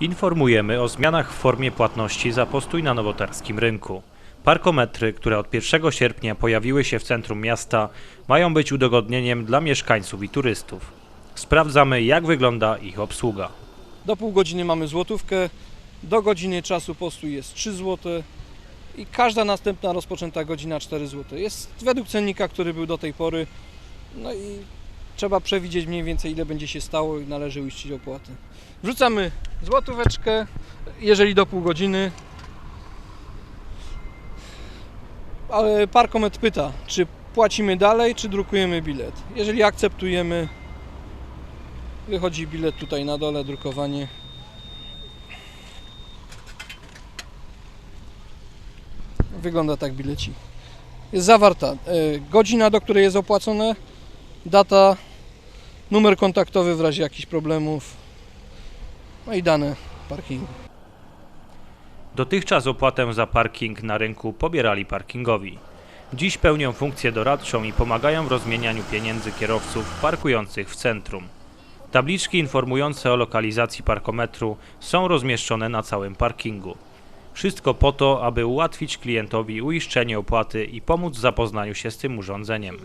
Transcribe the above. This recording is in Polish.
Informujemy o zmianach w formie płatności za postój na nowotarskim rynku. Parkometry, które od 1 sierpnia pojawiły się w centrum miasta, mają być udogodnieniem dla mieszkańców i turystów. Sprawdzamy, jak wygląda ich obsługa. Do pół godziny mamy złotówkę, do godziny czasu postu jest 3 zł i każda następna rozpoczęta godzina 4 zł. Jest według cennika, który był do tej pory. No i trzeba przewidzieć mniej więcej ile będzie się stało i należy uiścić opłaty. Wrzucamy złotóweczkę, jeżeli do pół godziny. Ale parkomet pyta, czy płacimy dalej, czy drukujemy bilet. Jeżeli akceptujemy, wychodzi bilet tutaj na dole, drukowanie. Wygląda tak bilecik. Jest zawarta e, godzina, do której jest opłacone, data, numer kontaktowy w razie jakichś problemów, no i dane parkingu. Dotychczas opłatę za parking na rynku pobierali parkingowi. Dziś pełnią funkcję doradczą i pomagają w rozmienianiu pieniędzy kierowców parkujących w centrum. Tabliczki informujące o lokalizacji parkometru są rozmieszczone na całym parkingu. Wszystko po to, aby ułatwić klientowi uiszczenie opłaty i pomóc w zapoznaniu się z tym urządzeniem.